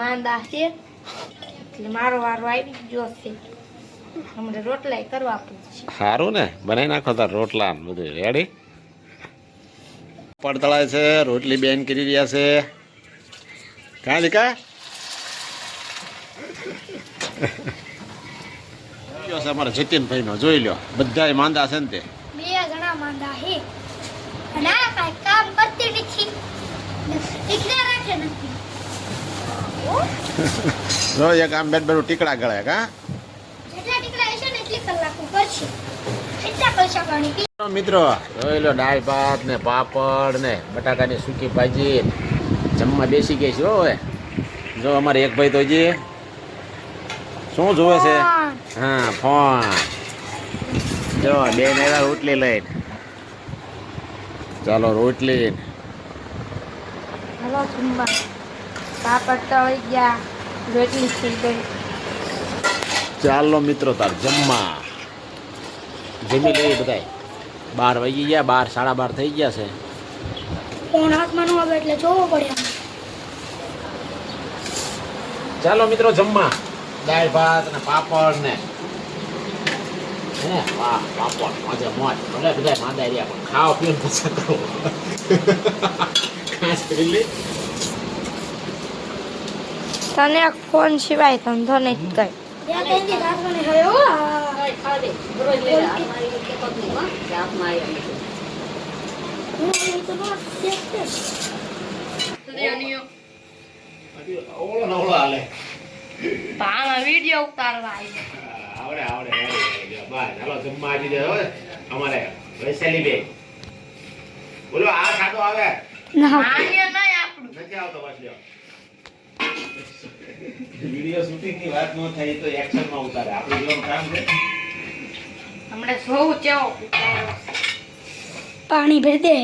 માંદા છે. એટલે મારો વારો આવી ગયો છે. હમણાં રોટલા કરવા પડશે સારું ને બનાવી નાખો તાર રોટલા બધું. રેડી પડતળાય છે રોટલી બેન કરી રહ્યા છે. કાં લીકા? છે અમારા જતીનભાઈ નો જોઈ લ્યો. બધા માંદા છે ને તે. બે ઘણા માંદા છે અને કામ કરતી નથી. એકલા રાખે નથી. જો એક આમ બેટ બેઠું ટીકડા ગળે કા જેટલા ટીકડા હશે ને એટલી કલાકો કરશે. એટલા પૈસા ગણી મિત્રો જોઈ લો દાળ ભાત ને પાપડ ને બટાકાની સૂકી ભાજી. જમવા બેસી ગઈ છે હો હવે. જો અમારે એક ભાઈ તો જે શું જોવે છે? હા ફોન. જો બે નેરા રોટલી લઈને. ચાલો રોટલી. જમવા. પાપડ તો ગયા રોટલી થઈ ગઈ. ચાલો મિત્રો તાર જમવા. જમી લઈએ બધાય. બાર વાગી ગયા બાર સાડા બાર થઈ ગયા છે. ફોન હાથમાં ન આવે એટલે જોવો પડે ચાલો મિત્રો જમવા. દાળ ભાત ને પાપડ ને. હે વાહ પાપડ મોજે મોજ. ભલે બધા માંદા રહ્યા પણ ખાવા પીવાનું પસંદ કરો ખાસ કરી લે તને ફોન સિવાય ધંધો નહીં કઈ. વીડિયો ઉતારવા આવડે આવડે જમવા આવી અમારે વૈશાલી બોલો આ ખાતો આવે? નથી આવતો લ્યો. વિડિયો શૂટિંગની વાત ન થાય તો એક્શનમાં ઉતારે. આપણે જેવું કામ છે. હમણાં સૌ કેવો પાણી ભરી દે.